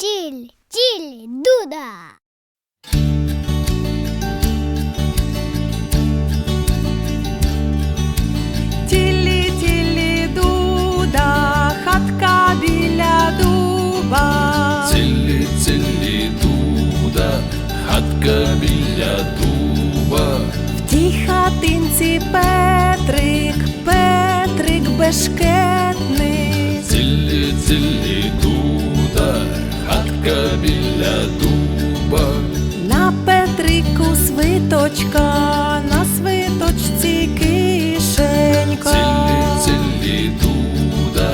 тіль, тіль, дуда. Тілі, тілі, дуда, хатка біля дуба. Цілі, цілі дуда, хатка біля дуба. В тій хатинці Петрик, Петрик бешкетний. Цілі, цілі хатка біля дуба. На Петрику свиточка, на свиточці кишенька. Цілі, цілі дуда,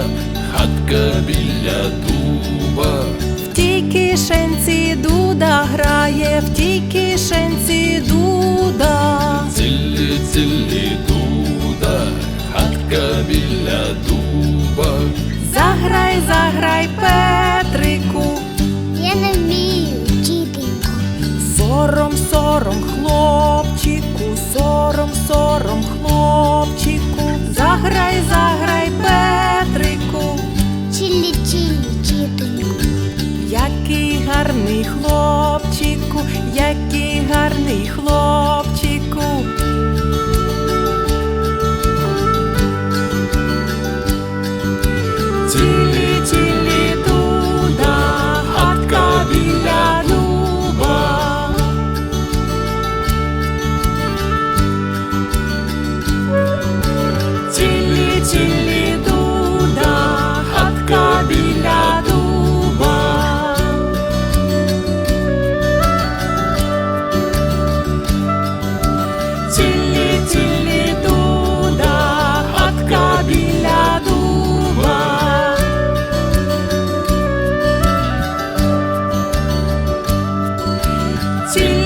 хатка біля дуба. В тій кишенці дуда грає, в тій кишенці дуда. Цілі, цілі дуда, хатка біля дуба. Заграй, заграй, Петрику, сором, хлопчику, сором, сором, хлопчику. Заграй, заграй, Петрику, Чилі, чилі, вчителько. який гарний хлопчику, який гарний хлопчику. You.